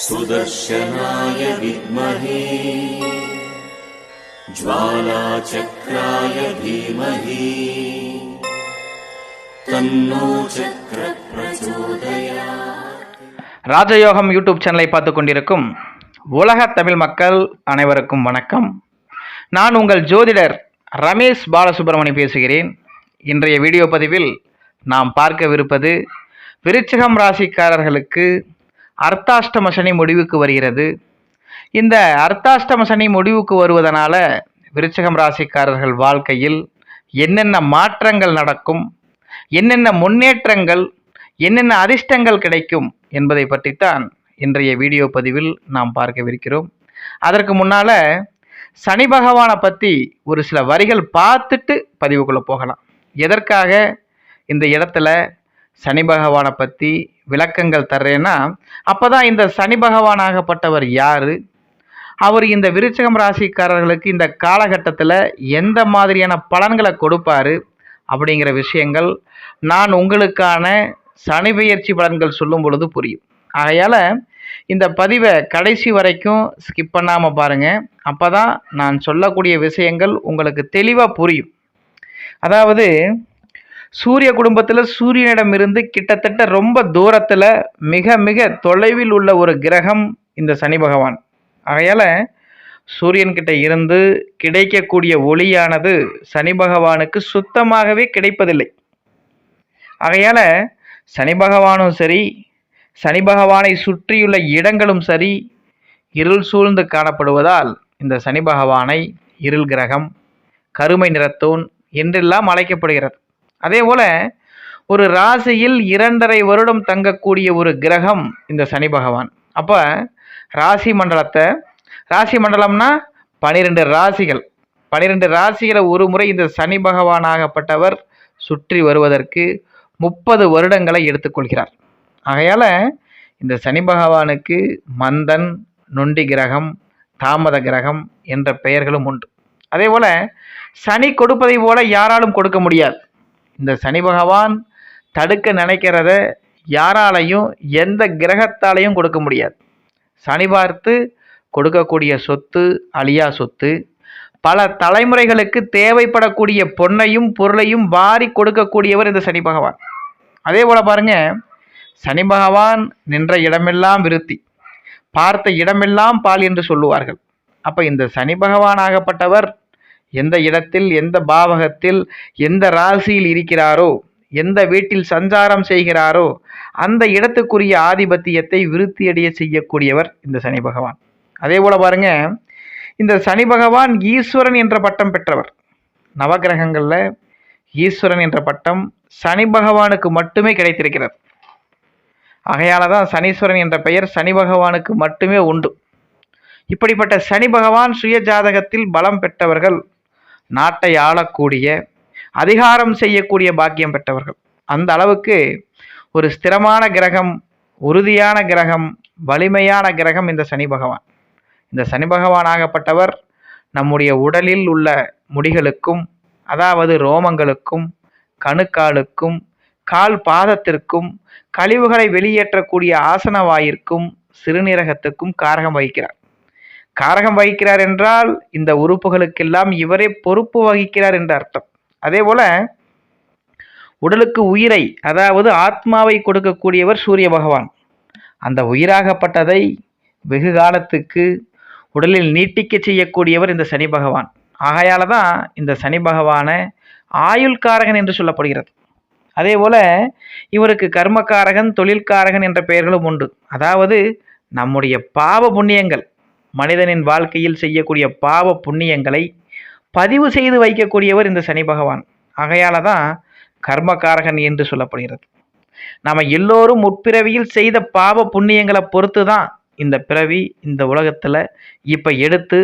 सुदर्शनाय विद्महे ज्वालाचक्राय धीमहि तन्नो चक्रप्रचोदयात् ராஜயோகம் யூடியூப் சேனலை பார்த்து கொண்டிருக்கும் உலக தமிழ் மக்கள் அனைவருக்கும் வணக்கம் நான் உங்கள் ஜோதிடர் ரமேஷ் பாலசுப்ரமணி பேசுகிறேன் இன்றைய வீடியோ பதிவில் நாம் பார்க்கவிருப்பது விருச்சிகம் ராசிக்காரர்களுக்கு அர்த்தாஷ்டம சனி முடிவுக்கு வருகிறது. இந்த அர்த்தாஷ்டம சனி முடிவுக்கு வருவதனால விருச்சகம் ராசிக்காரர்கள் வாழ்க்கையில் என்னென்ன மாற்றங்கள் நடக்கும் என்னென்ன முன்னேற்றங்கள் என்னென்ன அதிர்ஷ்டங்கள் கிடைக்கும் என்பதை பற்றித்தான் இன்றைய வீடியோ பதிவில் நாம் பார்க்கவிருக்கிறோம். அதற்கு முன்னால் சனி பகவானை பற்றி ஒரு சில வரிகள் பார்த்துட்டு பதிவுக்குள்ளே போகலாம். எதற்காக? இந்த இடத்துல சனி பகவானை பற்றி விளக்கங்கள் தர்றேன்னா அப்போ தான் இந்த சனி பகவானாகப்பட்டவர் யார்? அவர் இந்த விருச்சகம் ராசிக்காரர்களுக்கு இந்த காலகட்டத்தில் எந்த மாதிரியான பலன்களை கொடுப்பாரு? அப்படிங்கிற விஷயங்கள் நான் உங்களுக்கான சனி பெயர்ச்சி பலன்கள் சொல்லும் பொழுது புரியும். ஆகையால் இந்த பதிவை கடைசி வரைக்கும் ஸ்கிப் பண்ணாமல் பாருங்கள் அப்போ தான் நான் சொல்லக்கூடிய விஷயங்கள் உங்களுக்கு தெளிவாக புரியும். அதாவது சூரிய குடும்பத்தில் சூரியனிடமிருந்து கிட்டத்தட்ட ரொம்ப தூரத்தில் மிக மிக தொலைவில் உள்ள ஒரு கிரகம் இந்த சனி பகவான். ஆகையால் சூரியன்கிட்ட இருந்து கிடைக்கக்கூடிய ஒளியானது சனி பகவானுக்கு சுத்தமாகவே கிடைப்பதில்லை. ஆகையால் சனி பகவானும் சரி சனி பகவானை சுற்றியுள்ள இடங்களும் சரி இருள் சூழ்ந்து காணப்படுவதால் இந்த சனி பகவானை இருள் கிரகம் கருமை நிறத்தோன் என்றெல்லாம் அழைக்கப்படுகிறது. அதே போல் ஒரு ராசியில் இரண்டரை வருடம் தங்கக்கூடிய ஒரு கிரகம் இந்த சனி பகவான். அப்போ ராசி மண்டலத்தை ராசி மண்டலம்னா பனிரெண்டு ராசிகள். பனிரெண்டு ராசிகளை ஒரு முறை இந்த சனி பகவானாகப்பட்டவர் சுற்றி வருவதற்கு முப்பது வருடங்களை எடுத்துக்கொள்கிறார். ஆகையால் இந்த சனி பகவானுக்கு மந்தன் நொண்டி கிரகம் தாமத கிரகம் என்ற பெயர்களும் உண்டு. அதே போல் சனி கொடுப்பதை போல யாராலும் கொடுக்க முடியாது. இந்த சனி பகவான் தடுக்க நினைக்கிறத யாராலையும் எந்த கிரகத்தாலையும் கொடுக்க முடியாது. சனி பார்த்து கொடுக்கக்கூடிய சொத்து அழியா சொத்து பல தலைமுறைகளுக்கு தேவைப்படக்கூடிய பொன்னையும் பொருளையும் வாரி கொடுக்கக்கூடியவர் இந்த சனி பகவான். அதே போல் பாருங்க சனி பகவான் நின்ற இடமெல்லாம் விருத்தி பார்த்த இடமெல்லாம் பால் என்று சொல்லுவார்கள். அப்போ இந்த சனி பகவானாகப்பட்டவர் எந்த இடத்தில் எந்த பாவகத்தில் எந்த ராசியில் இருக்கிறாரோ எந்த வீட்டில் சஞ்சாரம் செய்கிறாரோ அந்த இடத்துக்குரிய ஆதிபத்தியத்தை விருத்தியடைய செய்யக்கூடியவர் இந்த சனி பகவான். அதே போல பாருங்க இந்த சனி பகவான் ஈஸ்வரன் என்ற பட்டம் பெற்றவர். நவகிரகங்களில் ஈஸ்வரன் என்ற பட்டம் சனி பகவானுக்கு மட்டுமே கிடைத்திருக்கிறது. ஆகையால தான் சனீஸ்வரன் என்ற பெயர் சனி பகவானுக்கு மட்டுமே உண்டு. இப்படிப்பட்ட சனி பகவான் சுய ஜாதகத்தில் பலம் பெற்றவர்கள் நாட்டை ஆளக்கூடிய அதிகாரம் செய்யக்கூடிய பாக்கியம் பெற்றவர்கள். அந்த அளவுக்கு ஒரு ஸ்திரமான கிரகம் உறுதியான கிரகம் வலிமையான கிரகம் இந்த சனி பகவான். இந்த சனி பகவானாகப்பட்டவர் நம்முடைய உடலில் உள்ள முடிகளுக்கும் அதாவது ரோமங்களுக்கும் கணுக்காலுக்கும் கால் பாதத்திற்கும் கழிவுகளை வெளியேற்றக்கூடிய ஆசன வாயிற்கும் சிறுநீரகத்துக்கும் காரகம் வகிக்கிறார். காரகம் வகிக்கிறார் என்றால் இந்த உறுப்புகளுக்கெல்லாம் இவரே பொறுப்பு வகிக்கிறார் என்ற அர்த்தம். அதே போல உடலுக்கு உயிரை அதாவது ஆத்மாவை கொடுக்கக்கூடியவர் சூரிய பகவான். அந்த உயிராகப்பட்டதை வெகு காலத்துக்கு உடலில் நீட்டிக்க செய்யக்கூடியவர் இந்த சனி பகவான். ஆகையால தான் இந்த சனி பகவானை ஆயுள்காரகன் என்று சொல்லப்படுகிறது. அதே போல இவருக்கு கர்மக்காரகன் தொழில்காரகன் என்ற பெயர்களும் உண்டு. அதாவது நம்முடைய பாவ புண்ணியங்கள் மனிதனின் வாழ்க்கையில் செய்யக்கூடிய பாவ புண்ணியங்களை பதிவு செய்து வைக்கக்கூடியவர் இந்த சனி பகவான். ஆகையால தான் கர்மக்காரகன் என்று சொல்லப்படுகிறது. நாம் எல்லோரும் முற்பிறவியில் செய்த பாவ புண்ணியங்களை பொறுத்து தான் இந்த பிறவி இந்த உலகத்தில் இப்போ எடுத்து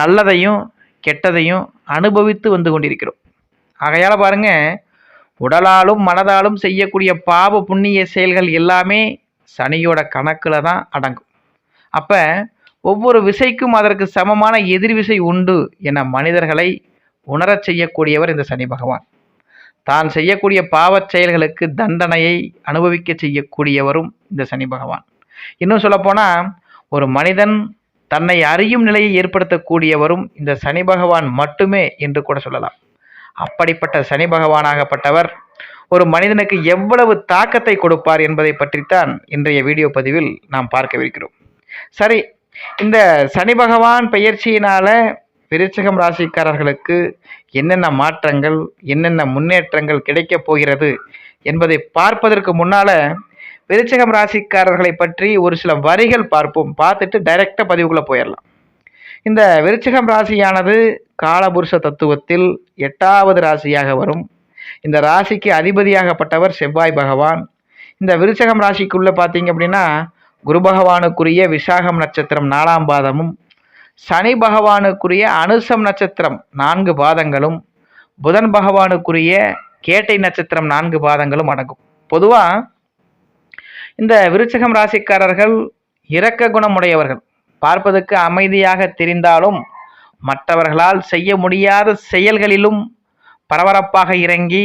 நல்லதையும் கெட்டதையும் அனுபவித்து வந்து கொண்டிருக்கிறோம். ஆகையால் பாருங்க உடலாலும் மனதாலும் செய்யக்கூடிய பாவ புண்ணிய செயல்கள் எல்லாமே சனியோட கணக்கில் தான் அடங்கும். அப்போ ஒவ்வொரு விசைக்கும் அதற்கு சமமான எதிர் விசை உண்டு என மனிதர்களை உணரச் செய்யக்கூடியவர் இந்த சனி பகவான். தான் செய்யக்கூடிய பாவச் செயல்களுக்கு தண்டனையை அனுபவிக்க செய்யக்கூடியவரும் இந்த சனி பகவான். இன்னும் சொல்லப்போனால் ஒரு மனிதன் தன்னை அறியும் நிலையை ஏற்படுத்தக்கூடியவரும் இந்த சனி பகவான் மட்டுமே என்று கூட சொல்லலாம். அப்படிப்பட்ட சனி பகவானாகப்பட்டவர் ஒரு மனிதனுக்கு எவ்வளவு தாக்கத்தை கொடுப்பார் என்பதை பற்றித்தான் இன்றைய வீடியோ பதிவில் நாம் பார்க்கவிருக்கிறோம். சரி இந்த சனி பகவான் பெயர்ச்சியினால் விருச்சிகம் ராசிக்காரர்களுக்கு என்னென்ன மாற்றங்கள் என்னென்ன முன்னேற்றங்கள் கிடைக்கப் போகிறது என்பதை பார்ப்பதற்கு முன்னால விருச்சகம் ராசிக்காரர்களை பற்றி ஒரு சில வரிகள் பார்ப்போம். பார்த்துட்டு டைரெக்டாக பதிவுக்குள்ளே போயிடலாம் இந்த விருச்சகம் ராசியானது காலபுருஷ தத்துவத்தில் எட்டாவது ராசியாக வரும். இந்த ராசிக்கு அதிபதியாகப்பட்டவர் செவ்வாய் பகவான். இந்த விருச்சகம் ராசிக்குள்ளே பார்த்தீங்க அப்படின்னா குரு பகவானுக்குரிய விசாகம் நட்சத்திரம் நாலாம் பாதமும் சனி பகவானுக்குரிய அனுசம் நட்சத்திரம் நான்கு பாதங்களும் புதன் பகவானுக்குரிய கேட்டை நட்சத்திரம் நான்கு பாதங்களும் அடங்கும். பொதுவாக இந்த விருச்சகம் ராசிக்காரர்கள் இரக்க குணமுடையவர்கள். பார்ப்பதற்கு அமைதியாக தெரிந்தாலும் மற்றவர்களால் செய்ய முடியாத செயல்களிலும் பரபரப்பாக இறங்கி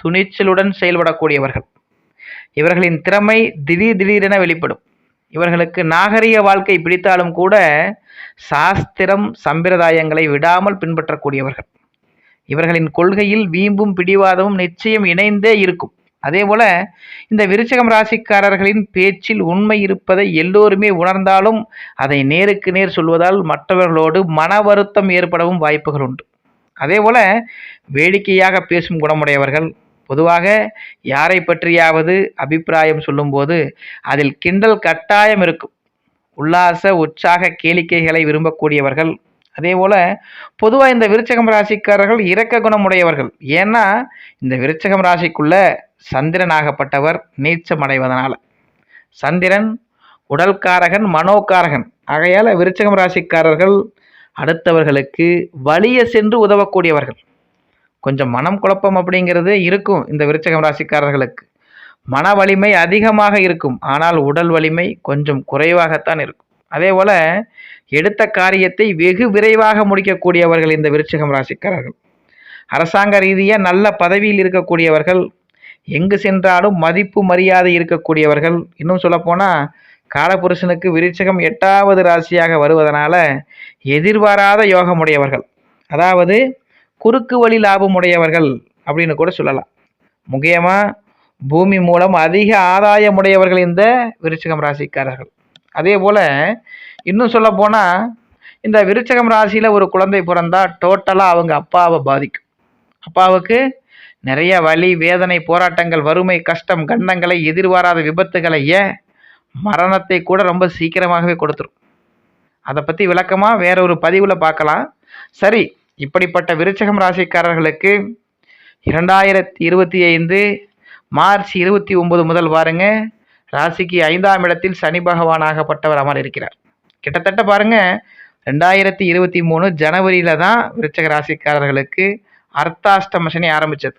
துணிச்சலுடன் செயல்படக்கூடியவர்கள். இவர்களின் திறமை திடீர் திடீரென வெளிப்படும். இவர்களுக்கு நாகரிக வாழ்க்கை பிடித்தாலும் கூட சாஸ்திரம் சம்பிரதாயங்களை விடாமல் பின்பற்றக்கூடியவர்கள். இவர்களின் கொள்கையில் வீம்பும் பிடிவாதமும் நிச்சயம் இணைந்தே இருக்கும். அதே போல இந்த விருச்சகம் ராசிக்காரர்களின் பேச்சில் உண்மை இருப்பதை எல்லோருமே உணர்ந்தாலும் அதை நேருக்கு நேர் சொல்வதால் மற்றவர்களோடு மன வருத்தம் ஏற்படவும் வாய்ப்புகள் உண்டு. அதே போல வேடிக்கையாக பேசும் குணமுடையவர்கள் பொதுவாக யாரை பற்றியாவது அபிப்பிராயம் சொல்லும்போது அதில் கிண்டல் கட்டாயம் இருக்கும். உல்லாச உற்சாக கேளிக்கைகளை விரும்பக்கூடியவர்கள். அதே போல பொதுவாக இந்த விருச்சகம் ராசிக்காரர்கள் இரக்க குணமுடையவர்கள். ஏன்னா இந்த விருச்சகம் ராசிக்குள்ள சந்திரனாகப்பட்டவர் நீச்சம் அடைவதனால. சந்திரன் உடல்காரகன் மனோகாரகன். ஆகையால் விருச்சகம் ராசிக்காரர்கள் அடுத்தவர்களுக்கு வலிய சென்று உதவக்கூடியவர்கள். கொஞ்சம் மனம் குழப்பம் அப்படிங்கிறது இருக்கும் இந்த விருச்சகம் ராசிக்காரர்களுக்கு. மன வலிமை அதிகமாக இருக்கும் ஆனால் உடல் வலிமை கொஞ்சம் குறைவாகத்தான் இருக்கும். அதே போல் எடுத்த காரியத்தை வெகு விரைவாக முடிக்கக்கூடியவர்கள் இந்த விருச்சகம் ராசிக்காரர்கள். அரசாங்க ரீதியாக நல்ல பதவியில் இருக்கக்கூடியவர்கள் எங்கு சென்றாலும் மதிப்பு மரியாதை இருக்கக்கூடியவர்கள். இன்னும் சொல்லப்போனால் காலபுருஷனுக்கு விருச்சகம் எட்டாவது ராசியாக வருவதனால எதிர்பாராத யோகமுடையவர்கள். அதாவது குறுக்கு வழி லாபம் உடையவர்கள் அப்படின்னு கூட சொல்லலாம். முக்கியமாக பூமி மூலம் அதிக ஆதாயம் உடையவர்கள் இந்த விருச்சகம் ராசிக்காரர்கள். அதே போல் இன்னும் சொல்ல போனால் இந்த விருச்சகம் ராசியில் ஒரு குழந்தை பிறந்தால் டோட்டலாக அவங்க அப்பாவை பாதிக்கும். அப்பாவுக்கு நிறைய வலி வேதனை போராட்டங்கள் வறுமை கஷ்டம் கண்டங்களை எதிர்பாராத விபத்துகளை ஏன் மரணத்தை கூட ரொம்ப சீக்கிரமாகவே கொடுத்துரும். அதை பற்றி விளக்கமாக வேற ஒரு பதிவில் பார்க்கலாம். சரி இப்படிப்பட்ட விருச்சகம் ராசிக்காரர்களுக்கு இரண்டாயிரத்தி இருபத்தி ஐந்து மார்ச் இருபத்தி ஒன்பது முதல் பாருங்க ராசிக்கு ஐந்தாம் இடத்தில் சனி பகவானாகப்பட்டவர் அமர் இருக்கிறார் கிட்டத்தட்ட பாருங்க ரெண்டாயிரத்தி இருபத்தி மூணு ஜனவரியில தான் விருச்சக ராசிக்காரர்களுக்கு அர்த்தாஷ்டம சனி ஆரம்பிச்சது.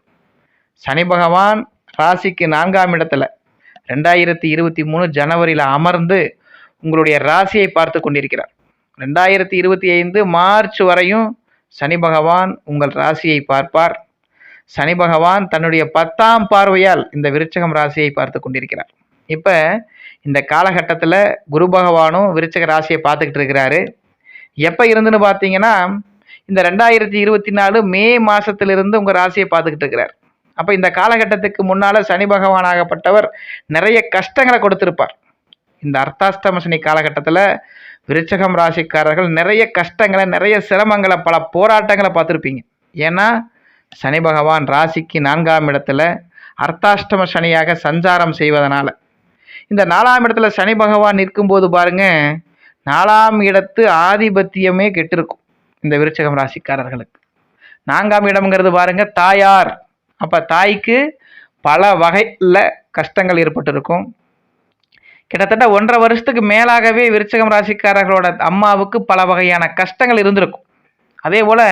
சனி பகவான் ராசிக்கு நான்காம் இடத்துல ரெண்டாயிரத்தி இருபத்தி மூணு ஜனவரியில் அமர்ந்து உங்களுடைய ராசியை பார்த்து கொண்டிருக்கிறார். ரெண்டாயிரத்தி இருபத்தி ஐந்து மார்ச் வரையும் சனி பகவான் உங்கள் ராசியை பார்ப்பார். சனி பகவான் தன்னுடைய பத்தாம் பார்வையால் இந்த விருச்சகம் ராசியை பார்த்து கொண்டிருக்கிறார். இப்போ இந்த காலகட்டத்தில் குரு பகவானும் விருச்சக ராசியை பார்த்துக்கிட்டு இருக்கிறாரு. எப்போ இருந்துன்னு பார்த்தீங்கன்னா இந்த ரெண்டாயிரத்தி இருபத்தி நாலு மே மாதத்திலிருந்து உங்கள் ராசியை பார்த்துக்கிட்டு இருக்கிறார். அப்போ இந்த காலகட்டத்துக்கு முன்னால் சனி பகவானாகப்பட்டவர் நிறைய கஷ்டங்களை கொடுத்துருப்பார். இந்த அர்த்தாஷ்டம சனி காலகட்டத்தில் விருச்சகம் ராசிக்காரர்கள் நிறைய கஷ்டங்களை நிறைய சிரமங்களை பல போராட்டங்களை பார்த்துருப்பீங்க. ஏன்னா சனி பகவான் ராசிக்கு நான்காம் இடத்துல அர்த்தாஷ்டம சனியாக சஞ்சாரம் செய்வதனால். இந்த நாலாம் இடத்துல சனி பகவான் நிற்கும்போது பாருங்கள் நாலாம் இடத்து ஆதிபத்தியமே கெட்டிருக்கும் இந்த விருச்சகம் ராசிக்காரர்களுக்கு. நான்காம் இடம்ங்கிறது பாருங்கள் தாயார். அப்போ தாய்க்கு பல வகையில் கஷ்டங்கள் ஏற்பட்டிருக்கும். கிட்டத்தட்ட ஒன்றரை வருஷத்துக்கு மேலாகவே விருச்சகம் ராசிக்காரர்களோட அம்மாவுக்கு பல வகையான கஷ்டங்கள் இருந்திருக்கும். அதே போல்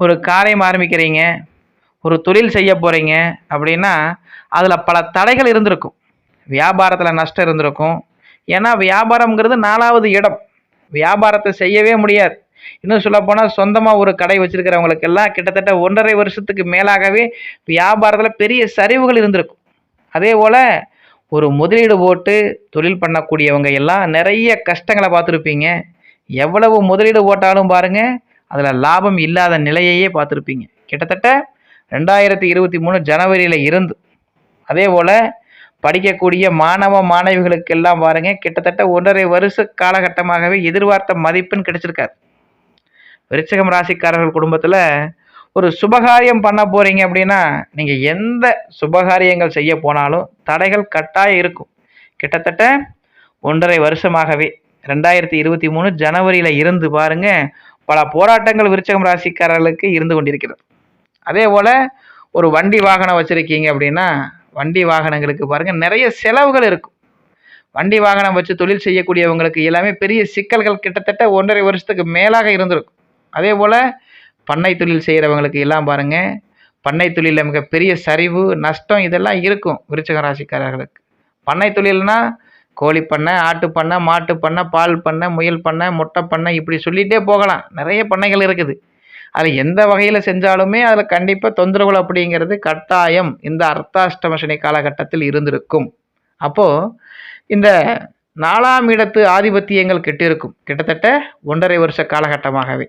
ஒரு காரியம் ஆரம்பிக்கிறீங்க ஒரு தொழில் செய்ய போகிறீங்க அப்படின்னா அதில் பல தடைகள் இருந்திருக்கும். வியாபாரத்தில் நஷ்டம் இருந்திருக்கும். ஏன்னா வியாபாரம்ங்கிறது நாலாவது இடம். வியாபாரத்தை செய்யவே முடியாது. இன்னும் சொல்லப்போனால் சொந்தமாக ஒரு கடை வச்சுருக்கிறவங்களுக்கெல்லாம் கிட்டத்தட்ட ஒன்றரை வருஷத்துக்கு மேலாகவே வியாபாரத்தில் பெரிய சரிவுகள் இருந்திருக்கும். அதே போல் ஒரு முதலீடு போட்டு தொழில் பண்ணக்கூடியவங்க எல்லாம் நிறைய கஷ்டங்களை பார்த்துருப்பீங்க. எவ்வளவு முதலீடு போட்டாலும் பாருங்கள் அதில் லாபம் இல்லாத நிலையையே பார்த்துருப்பீங்க. கிட்டத்தட்ட ரெண்டாயிரத்தி இருபத்தி மூணு ஜனவரியில் இருந்து அதே போல் படிக்கக்கூடிய மாணவ மாணவிகளுக்கெல்லாம் பாருங்கள் கிட்டத்தட்ட ஒன்றரை வருஷ காலகட்டமாகவே எதிர்பார்த்த மதிப்பெண் கிடைச்சிருக்காது விருச்சகம் ராசிக்காரர்கள் குடும்பத்தில் ஒரு சுபகாரியம் பண்ண போறீங்க அப்படின்னா நீங்கள் எந்த சுபகாரியங்கள் செய்ய போனாலும் தடைகள் கட்டாயம் இருக்கும். கிட்டத்தட்ட ஒன்றரை வருஷமாகவே ரெண்டாயிரத்தி இருபத்தி மூணு ஜனவரியில் இருந்து பாருங்க பல போராட்டங்கள் விருச்சகம் ராசிக்காரர்களுக்கு இருந்து கொண்டிருக்கிறது. அதே போல் ஒரு வண்டி வாகனம் வச்சுருக்கீங்க அப்படின்னா வண்டி வாகனங்களுக்கு பாருங்கள் நிறைய செலவுகள் இருக்கும். வண்டி வாகனம் வச்சு தொழில் செய்யக்கூடியவங்களுக்கு எல்லாமே பெரிய சிக்கல்கள் கிட்டத்தட்ட ஒன்றரை வருஷத்துக்கு மேலாக இருந்திருக்கும். அதே போல் பண்ணை தொழில் செய்கிறவங்களுக்கு எல்லாம் பாருங்கள் பண்ணை தொழிலில் மிகப்பெரிய சரிவு நஷ்டம் இதெல்லாம் இருக்கும் விருச்சக ராசிக்காரர்களுக்கு. பண்ணை தொழில்னா கோழி பண்ணை ஆட்டு பண்ணை மாட்டு பண்ணை பால் பண்ணை முயல் பண்ணை முட்டை பண்ணை இப்படி சொல்லிகிட்டே போகலாம். நிறைய பண்ணைகள் இருக்குது. அதில் எந்த வகையில் செஞ்சாலுமே அதில் கண்டிப்பாக தொந்தரவுகள் அப்படிங்கிறது கட்டாயம். இந்த அர்த்தாஷ்டம சனி காலகட்டத்தில் இருந்திருக்கும். அப்போது இந்த நாலாம் இடத்து ஆதிபத்தியங்கள் கெட்டிருக்கும். கிட்டத்தட்ட ஒன்றரை வருஷ காலகட்டமாகவே.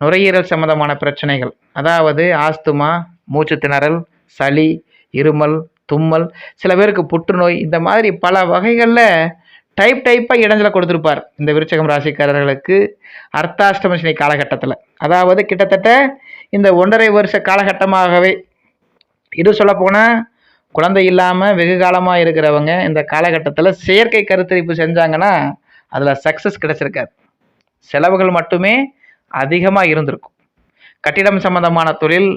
நுரையீரல் சம்பந்தமான பிரச்சனைகள். அதாவது ஆஸ்துமா மூச்சு திணறல் சளி இருமல் தும்மல் சில பேருக்கு புற்றுநோய் இந்த மாதிரி பல வகைகளில் டைப் டைப்பாக இடைஞ்சல கொடுத்துருப்பார் இந்த விருச்சகம் ராசிக்காரர்களுக்கு அர்த்தாஷ்டமசினி காலகட்டத்தில். அதாவது கிட்டத்தட்ட இந்த ஒன்றரை வருஷ காலகட்டமாகவே இது சொல்லப்போனால் குழந்தை இல்லாமல் வெகு காலமாக இருக்கிறவங்க இந்த காலகட்டத்தில் செயற்கை கருத்தரிப்பு செஞ்சாங்கன்னா அதில் சக்ஸஸ் கிடச்சிருக்காது. செலவுகள் மட்டுமே அதிகமாக இருந்திருக்கும். கட்டிடம் சம்பந்தமான தொழில்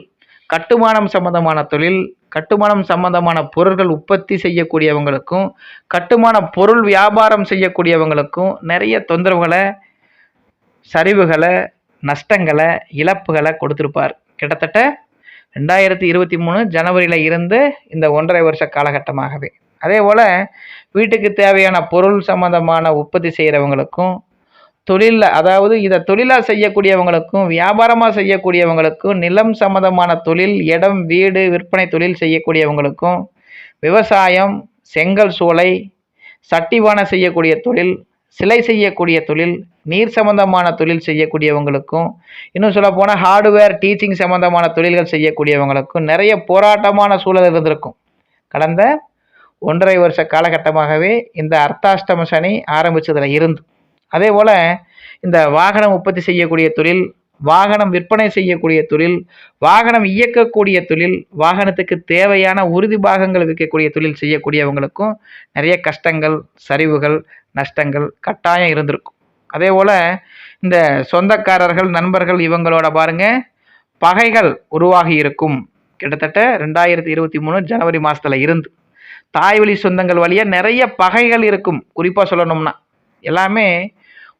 கட்டுமானம் சம்பந்தமான தொழில் கட்டுமானம் சம்பந்தமான பொருட்கள் உற்பத்தி செய்யக்கூடியவங்களுக்கும் கட்டுமான பொருள் வியாபாரம் செய்யக்கூடியவங்களுக்கும் நிறைய தொந்தரவுகளை சரிவுகளை நஷ்டங்களை இழப்புகளை கொடுத்துருப்பார். கிட்டத்தட்ட ரெண்டாயிரத்தி இருபத்தி மூணு ஜனவரியில் இருந்து இந்த ஒன்றரை வருஷ காலகட்டமாகவே. அதே போல் வீட்டுக்கு தேவையான பொருள் சம்பந்தமான உற்பத்தி செய்கிறவங்களுக்கும் தொழிலில் அதாவது இதை தொழிலாக செய்யக்கூடியவங்களுக்கும் வியாபாரமாக செய்யக்கூடியவங்களுக்கும் நிலம் சம்மந்தமான தொழில் இடம் வீடு விற்பனை தொழில் செய்யக்கூடியவங்களுக்கும் விவசாயம் செங்கல் சூளை சட்டிவான செய்யக்கூடிய தொழில் சிலை செய்யக்கூடிய தொழில் நீர் சம்பந்தமான தொழில் செய்யக்கூடியவங்களுக்கும் இன்னும் சொல்ல போனால் ஹார்ட்வேர் டீச்சிங் சம்பந்தமான தொழில்கள் செய்யக்கூடியவங்களுக்கும் நிறைய போராட்டமான சூழல் இருந்திருக்கும். கடந்த ஒன்றரை வருஷ காலகட்டமாகவே இந்த அர்த்தாஷ்டம சனி ஆரம்பித்ததில் இருந்து. அதே போல் இந்த வாகனம் உற்பத்தி செய்யக்கூடிய தொழில் வாகனம் விற்பனை செய்யக்கூடிய தொழில் வாகனம் இயக்கக்கூடிய தொழில் வாகனத்துக்கு தேவையான உறுதி பாகங்கள் விற்கக்கூடிய தொழில் செய்யக்கூடியவங்களுக்கும் நிறைய கஷ்டங்கள் சரிவுகள் நஷ்டங்கள் கட்டாயம் இருந்திருக்கும். அதே போல் இந்த சொந்தக்காரர்கள் நண்பர்கள் இவங்களோட பாருங்க பகைகள் உருவாகி இருக்கும். கிட்டத்தட்ட ரெண்டாயிரத்தி இருபத்தி மூணு ஜனவரி மாதத்தில் இருந்து. தாய் வழி சொந்தங்கள் வழியாக நிறைய பகைகள் இருக்கும். குறிப்பாக சொல்லணும்னா எல்லாமே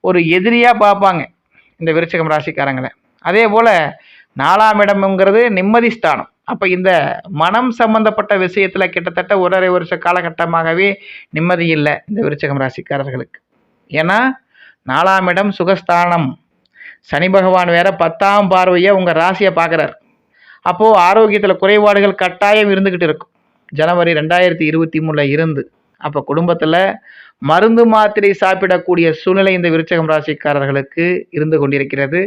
ஒரு எதிரியாக பார்ப்பாங்க இந்த விருச்சகம் ராசிக்காரங்களை. அதே போல் நாலாம் இடம்ங்கிறது நிம்மதி ஸ்தானம். அப்போ இந்த மனம் சம்பந்தப்பட்ட விஷயத்தில் கிட்டத்தட்ட ஒன்றரை வருஷ காலகட்டமாகவே நிம்மதி இல்லை இந்த விருச்சகம் ராசிக்காரர்களுக்கு. ஏன்னா நாலாம் இடம் சுகஸ்தானம். சனி பகவான் வேற பத்தாம் பார்வையை உங்கள் ராசியை பார்க்குறாரு அப்போது ஆரோக்கியத்தில் குறைபாடுகள் கட்டாயம் இருந்துக்கிட்டு இருக்கும். ஜனவரி ரெண்டாயிரத்தி இருபத்தி மூணில் இருந்து. அப்போ குடும்பத்தில் மருந்து மாத்திரை சாப்பிடக்கூடிய சூழ்நிலை இந்த விருச்சகம் ராசிக்காரர்களுக்கு இருந்து கொண்டிருக்கிறது.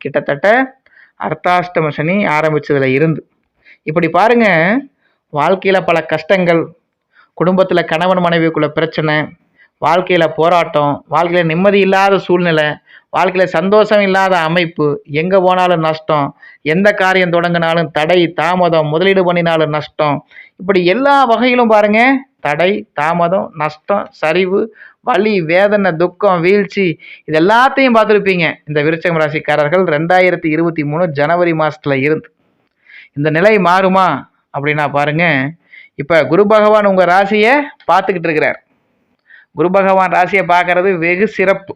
கிட்டத்தட்ட அர்த்தாஷ்டம சனி ஆரம்பித்ததில் இருந்து. இப்படி பாருங்க வாழ்க்கையில் பல கஷ்டங்கள் குடும்பத்தில் கணவன் மனைவிக்குள்ள பிரச்சனை வாழ்க்கையில் போராட்டம் வாழ்க்கையில் நிம்மதி இல்லாத சூழ்நிலை வாழ்க்கையில் சந்தோஷம் இல்லாத அமைப்பு எங்கே போனாலும் நஷ்டம் எந்த காரியம் தொடங்கினாலும் தடை தாமதம் முதலீடு பண்ணினாலும் நஷ்டம் இப்படி எல்லா வகையிலும் பாருங்கள் தடை தாமதம் நஷ்டம் சரிவு வலி வேதனை துக்கம் வீழ்ச்சி இது எல்லாத்தையும் பார்த்துருப்பீங்க. இந்த விருச்சகம் ராசிக்காரர்கள் ரெண்டாயிரத்தி இருபத்தி மூணு ஜனவரி மாதத்தில் இருந்து. இந்த நிலை மாறுமா அப்படின்னா பாருங்க இப்போ குரு பகவான் உங்கள் ராசியை பார்த்துக்கிட்டு இருக்கிறார். குரு பகவான் ராசியை பார்க்கறது வெகு சிறப்பு.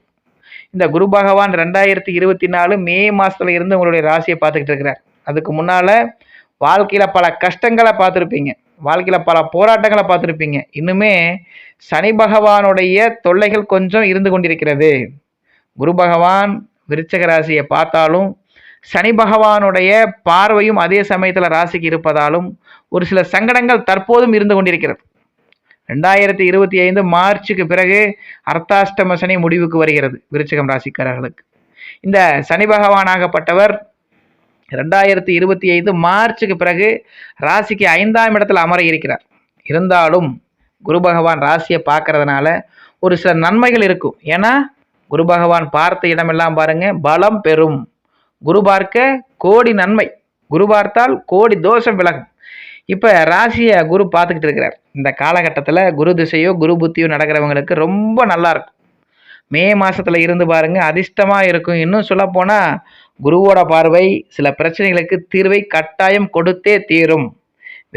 இந்த குரு பகவான் ரெண்டாயிரத்தி இருபத்தி நாலு மே மாதத்துல இருந்து உங்களுடைய ராசியை பார்த்துக்கிட்டு இருக்கிறார். அதுக்கு முன்னால் வாழ்க்கையில் பல கஷ்டங்களை பார்த்துருப்பீங்க. வாழ்க்கையில் பல போராட்டங்களை பார்த்துருப்பீங்க. இன்னுமே சனி பகவானுடைய தொல்லைகள் கொஞ்சம் இருந்து கொண்டிருக்கிறது. குரு பகவான் விருச்சக ராசியை பார்த்தாலும் சனி பகவானுடைய பார்வையும் அதே சமயத்தில் ராசிக்கு இருப்பதாலும் ஒரு சில சங்கடங்கள் தற்போதும் இருந்து கொண்டிருக்கிறது. ரெண்டாயிரத்தி இருபத்தி ஐந்து மார்ச்சுக்கு பிறகு அர்த்தாஷ்டம சனி முடிவுக்கு வருகிறது விருச்சகம் ராசிக்காரர்களுக்கு. இந்த சனி பகவானாகப்பட்டவர் ரெண்டாயிரத்தி இருபத்தி ஐந்து மார்ச்சுக்கு பிறகு ராசிக்கு ஐந்தாம் இடத்துல அமர இருக்கிறார். இருந்தாலும் குரு பகவான் ராசியை பார்க்கறதுனால ஒரு சில நன்மைகள் இருக்கும். ஏன்னா குரு பகவான் பார்த்த இடமெல்லாம் பாருங்க பலம் பெறும். குரு பார்க்க கோடி நன்மை. குரு பார்த்தால் கோடி தோஷம் விலகும். இப்போ ராசியை குரு பார்த்துக்கிட்டு இருக்கிறார். இந்த காலகட்டத்தில் குரு திசையோ குரு புத்தியோ நடக்கிறவங்களுக்கு ரொம்ப நல்லா இருக்கும். மே மாதத்தில் இருந்து பாருங்கள் அதிர்ஷ்டமாக இருக்கும். இன்னும் சொல்லப்போனால் குருவோட பார்வை சில பிரச்சனைகளுக்கு தீர்வை கட்டாயம் கொடுத்தே தீரும்.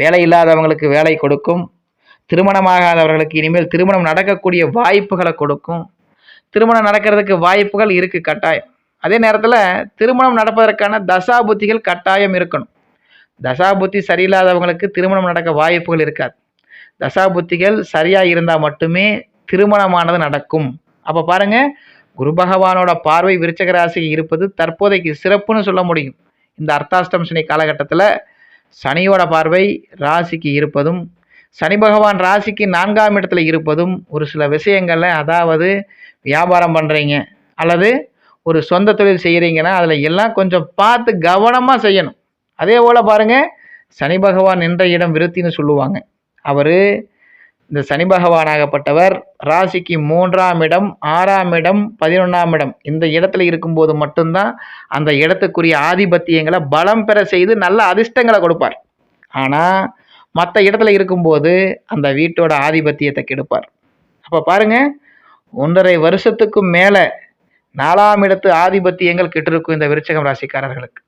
வேலை இல்லாதவங்களுக்கு வேலை கொடுக்கும். திருமணமாகாதவர்களுக்கு இனிமேல் திருமணம் நடக்கக்கூடிய வாய்ப்புகளை கொடுக்கும். திருமணம் நடக்கிறதுக்கு வாய்ப்புகள் இருக்கு கட்டாயம். அதே நேரத்தில் திருமணம் நடப்பதற்கான தசா புத்திகள் கட்டாயம் இருக்கணும். தசா புத்தி சரியில்லாதவங்களுக்கு திருமணம் நடக்க வாய்ப்புகள் இருக்காது. தசா புத்திகள் சரியாக இருந்தால் மட்டுமே திருமணமானது நடக்கும். அப்போ பாருங்கள் குரு பகவானோட பார்வை விருச்சக ராசிக்கு இருப்பது தற்போதைக்கு சிறப்புன்னு சொல்ல முடியும். இந்த அர்த்தாஷ்டம் சனி காலகட்டத்தில் சனியோட பார்வை ராசிக்கு இருப்பதும் சனி பகவான் ராசிக்கு நான்காம் இடத்துல இருப்பதும் ஒரு சில விஷயங்களில் அதாவது வியாபாரம் பண்ணுறீங்க அல்லது ஒரு சொந்த தொழில் செய்கிறீங்கன்னா அதில் எல்லாம் கொஞ்சம் பார்த்து கவனமாக செய்யணும். அதே போல் பாருங்கள் சனி பகவான் நின்ற இடம் விருத்தின்னு சொல்லுவாங்க. அவர் இந்த சனி பகவானாகப்பட்டவர் ராசிக்கு மூன்றாம் இடம் ஆறாம் இடம் பதினொன்றாம் இடம். இந்த இடத்துல இருக்கும்போது மட்டும்தான் அந்த இடத்துக்குரிய ஆதிபத்தியங்களை பலம் பெற செய்து நல்ல அதிர்ஷ்டங்களை கொடுப்பார். ஆனால் மற்ற இடத்துல இருக்கும்போது அந்த வீட்டோட ஆதிபத்தியத்தை கெடுப்பார். அப்போ பாருங்க ஒன்றரை வருஷத்துக்கும் மேலே நாலாம் இடத்து ஆதிபத்தியங்கள் கெட்டிருக்கும் இந்த விருச்சகம் ராசிக்காரர்களுக்கு.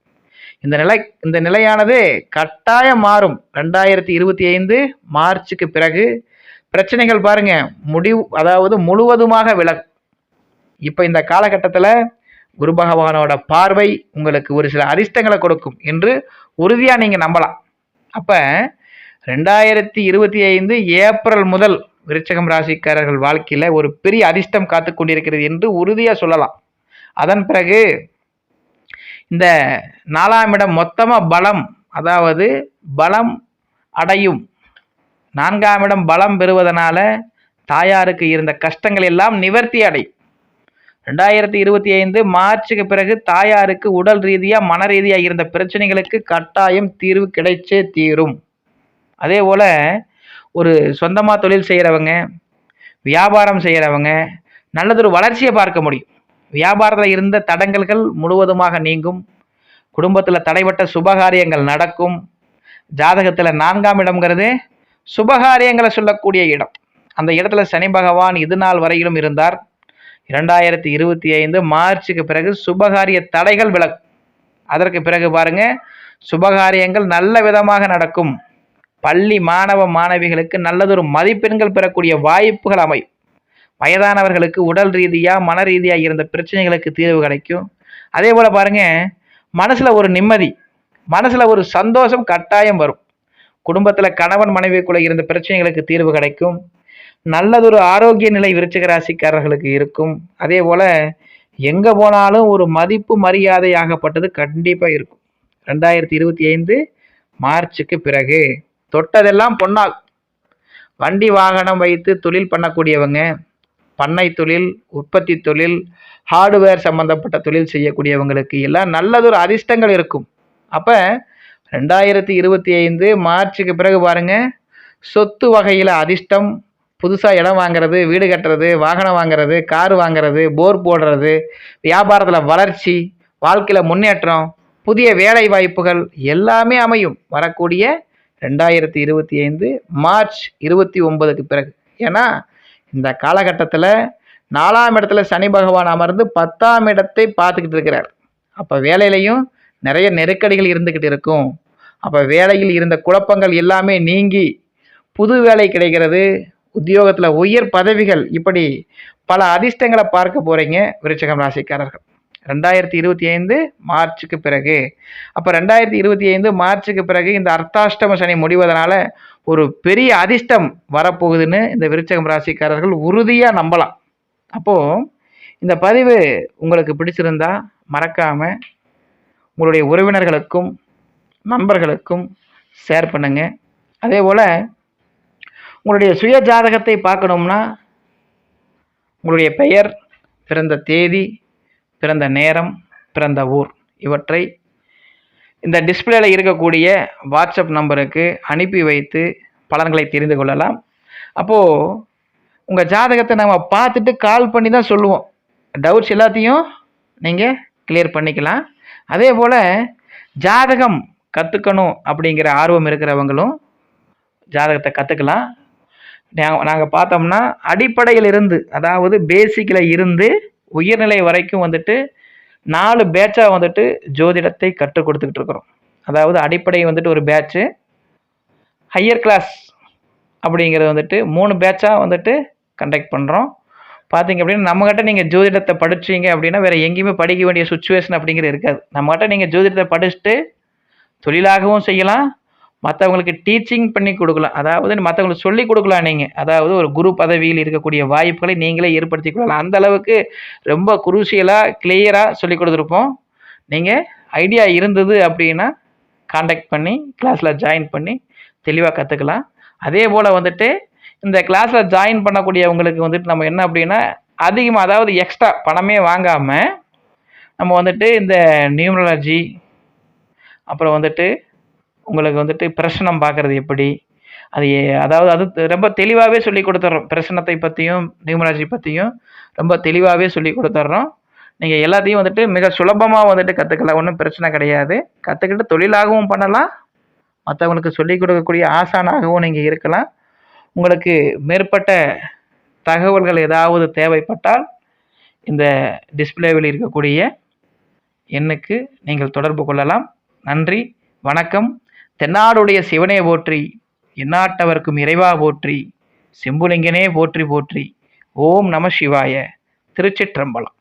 இந்த நிலை இந்த நிலையானது கட்டாயம் மாறும். ரெண்டாயிரத்தி இருபத்தி ஐந்து மார்ச்சுக்கு பிறகு பிரச்சனைகள் பாருங்க. முடிவு அதாவது முழுவதுமாக விலகும் இப்போ இந்த காலகட்டத்தில் குரு பகவானோட பார்வை உங்களுக்கு ஒரு சில அதிர்ஷ்டங்களை கொடுக்கும் என்று உறுதியாக நீங்கள் நம்பலாம். அப்போ ரெண்டாயிரத்தி இருபத்தி ஐந்து ஏப்ரல் முதல் விருச்சகம் ராசிக்காரர்கள் வாழ்க்கையில் ஒரு பெரிய அதிர்ஷ்டம் காத்து கொண்டிருக்கிறது என்று உறுதியாக சொல்லலாம். அதன் பிறகு இந்த நாலாம் இடம் மொத்தமாக பலம் அதாவது பலம் அடையும் நான்காம் இடம் பலம் பெறுவதனால தாயாருக்கு இருந்த கஷ்டங்கள் எல்லாம் நிவர்த்தி அடையும் ரெண்டாயிரத்தி இருபத்தி ஐந்து மார்ச்சுக்கு பிறகு தாயாருக்கு உடல் ரீதியாக மன ரீதியாக இருந்த பிரச்சனைகளுக்கு கட்டாயம் தீர்வு கிடைச்சே தீரும். அதே போல் ஒரு சொந்தமாக தொழில் செய்கிறவங்க வியாபாரம் செய்கிறவங்க நல்லதொரு வளர்ச்சியை பார்க்க முடியும். வியாபாரத்தில் இருந்த தடங்கல்கள் முழுவதுமாக நீங்கும். குடும்பத்தில் தடைப்பட்ட சுபகாரியங்கள் நடக்கும். ஜாதகத்தில் நான்காம் இடம்ங்கிறது சுபகாரியங்களை சொல்லக்கூடிய இடம். அந்த இடத்துல சனி பகவான் இது நாள் வரையிலும் இருந்தார். இரண்டாயிரத்தி இருபத்தி ஐந்து மார்ச்சுக்கு பிறகு சுபகாரிய தடைகள் விலகும். அதற்கு பிறகு பாருங்க சுபகாரியங்கள் நல்ல விதமாக நடக்கும். பள்ளி மாணவ மாணவிகளுக்கு நல்லதொரு மதிப்பெண்கள் பெறக்கூடிய வாய்ப்புகள் அமையும். வயதானவர்களுக்கு உடல் ரீதியாக மன ரீதியாக இருந்த பிரச்சனைகளுக்கு தீர்வு கிடைக்கும். அதே போல் பாருங்கள் மனசில் ஒரு நிம்மதி மனசில் ஒரு சந்தோஷம் கட்டாயம் வரும். குடும்பத்தில் கணவன் மனைவிக்குள்ள இருந்த பிரச்சனைகளுக்கு தீர்வு கிடைக்கும். நல்லதொரு ஆரோக்கிய நிலை விருச்சிக ராசிக்காரர்களுக்கு இருக்கும். அதே போல் எங்கே போனாலும் ஒரு மதிப்பு மரியாதை ஆகப்பட்டது கண்டிப்பாக இருக்கும். ரெண்டாயிரத்தி இருபத்தி ஐந்து மார்ச்சுக்கு பிறகு தொட்டதெல்லாம் பொன்னாகும் வண்டி வாகனம் வைத்து தொழில் பண்ணக்கூடியவங்க பண்ணை தொழில் உற்பத்தி தொழில் ஹார்ட்வேர் சம்பந்தப்பட்ட தொழில் செய்யக்கூடியவங்களுக்கு எல்லாம் நல்லதொரு அதிர்ஷ்டங்கள் இருக்கும். அப்போ ரெண்டாயிரத்தி இருபத்தி ஐந்து மார்ச்சுக்கு பிறகு பாருங்க சொத்து வகையில் அதிர்ஷ்டம் புதுசாக இடம் வாங்குறது வீடு கட்டுறது வாகனம் வாங்குறது கார் வாங்குறது போர் போடுறது வியாபாரத்தில் வளர்ச்சி வாழ்க்கையில் முன்னேற்றம் புதிய வேலை வாய்ப்புகள் எல்லாமே அமையும். வரக்கூடிய ரெண்டாயிரத்தி இருபத்தி ஐந்து மார்ச் இருபத்தி ஒன்பதுக்கு பிறகு. ஏன்னா இந்த காலகட்டத்தில் நாலாம் இடத்துல சனி பகவான் அமர்ந்து பத்தாம் இடத்தை பார்த்துக்கிட்டு இருக்கிறார். அப்போ வேலையிலையும் நிறைய நெருக்கடிகள் இருந்துக்கிட்டு இருக்கும். அப்போ வேலையில் இருந்த குழப்பங்கள் எல்லாமே நீங்கி புது வேலை கிடைக்கிறது உத்தியோகத்தில் உயர் பதவிகள் இப்படி பல அதிர்ஷ்டங்களை பார்க்க போகிறீங்க விருச்சகம் ராசிக்காரர்கள். ரெண்டாயிரத்தி இருபத்தி ஐந்து மார்ச்சுக்கு பிறகு. அப்போ ரெண்டாயிரத்தி இருபத்தி ஐந்து மார்ச்சுக்கு பிறகு இந்த அர்த்தாஷ்டம சனி முடிவதனால ஒரு பெரிய அதிர்ஷ்டம் வரப்போகுதுன்னு இந்த விருச்சகம் ராசிக்காரர்கள் உறுதியாக நம்பலாம். அப்போது இந்த பதிவு உங்களுக்கு பிடிச்சிருந்தா மறக்காமல் உங்களுடைய உறவினர்களுக்கும் நண்பர்களுக்கும் ஷேர் பண்ணுங்கள் அதே போல் உங்களுடைய சுய ஜாதகத்தை பார்க்கணும்னா உங்களுடைய பெயர் பிறந்த தேதி பிறந்த நேரம் பிறந்த ஊர் இவற்றை இந்த டிஸ்பிளேல இருக்கக்கூடிய வாட்ஸ்அப் நம்பருக்கு அனுப்பி வைத்து பலன்களை தெரிந்து கொள்ளலாம். அப்போது உங்கள் ஜாதகத்தை நம்ம பார்த்துட்டு கால் பண்ணி தான் சொல்லுவோம். டவுட்ஸ் எல்லாத்தையும் நீங்கள் கிளியர் பண்ணிக்கலாம். அதே போல் ஜாதகம் கற்றுக்கணும் அப்படிங்கிற ஆர்வம் இருக்கிறவங்களும் ஜாதகத்தை கற்றுக்கலாம் நாங்கள் பார்த்தோம்னா அடிப்படையில் இருந்து அதாவது பேசிக்கில் இருந்து உயர்நிலை வரைக்கும் வந்துட்டு நாலு பேட்சாக வந்துட்டு ஜோதிடத்தை கற்றுக் கொடுத்துக்கிட்டு இருக்கிறோம். அதாவது அடிப்படை வந்துட்டு ஒரு பேட்ச்சு ஹையர் கிளாஸ் அப்படிங்கிறது வந்துட்டு மூணு பேட்சாக வந்துட்டு கண்டக்ட் பண்ணுறோம் பார்த்தீங்க அப்படின்னா நம்மகிட்ட நீங்கள் ஜோதிடத்தை படிச்சீங்க அப்படின்னா வேறு எங்கேயுமே படிக்க வேண்டிய சுச்சுவேஷன் அப்படிங்கிறது இருக்காது. நம்மகிட்ட நீங்கள் ஜோதிடத்தை படிச்சுட்டு தொழிலாகவும் செய்யலாம். மற்றவங்களுக்கு டீச்சிங் பண்ணி கொடுக்கலாம். அதாவது மற்றவங்களுக்கு சொல்லி கொடுக்கலாம் நீங்கள் அதாவது ஒரு குரு பதவியில் இருக்கக்கூடிய வாய்ப்புகளை நீங்களே ஏற்படுத்தி கொள்ளலாம். அந்த அளவுக்கு ரொம்ப குரூசியலாக கிளியராக சொல்லி கொடுத்துருப்போம். நீங்கள் ஐடியா இருந்தது அப்படின்னா காண்டாக்ட் பண்ணி கிளாஸில் ஜாயின் பண்ணி தெளிவாக கற்றுக்கலாம் அதே போல் வந்துட்டு இந்த கிளாஸில் ஜாயின் பண்ணக்கூடியவங்களுக்கு வந்துட்டு நம்ம என்ன அப்படின்னா அதிகமாக அதாவது எக்ஸ்ட்ரா பணமே வாங்காமல் நம்ம வந்துட்டு இந்த நியூமராலஜி அப்புறம் வந்துட்டு உங்களுக்கு வந்துட்டு பிரசனம் பார்க்குறது எப்படி? அது அதாவது அது ரொம்ப தெளிவாகவே சொல்லி கொடுத்துட்றோம் பிரசனத்தை பற்றியும் நியூமராலஜி பற்றியும் ரொம்ப தெளிவாகவே சொல்லி கொடுத்துட்றோம் நீங்கள் எல்லாத்தையும் வந்துட்டு மிக சுலபமாக வந்துட்டு கற்றுக்கலாம் ஒன்றும் பிரச்சனை கிடையாது. கற்றுக்கிட்டு தொழிலாகவும் பண்ணலாம். மற்றவங்களுக்கு சொல்லிக் கொடுக்கக்கூடிய ஆசானாகவும் நீங்கள் இருக்கலாம். உங்களுக்கு மேற்பட்ட தகவல்கள் ஏதாவது தேவைப்பட்டால் இந்த டிஸ்பிளேவில் இருக்கக்கூடிய எண்ணுக்கு நீங்கள் தொடர்பு கொள்ளலாம். நன்றி வணக்கம். தென்னாடுடைய சிவனே போற்றி எந்நாட்டவர்க்கும் இறைவா போற்றி செம்புலிங்கனே போற்றி போற்றி. ஓம் நம சிவாய திருச்சிற்றம்பலம்.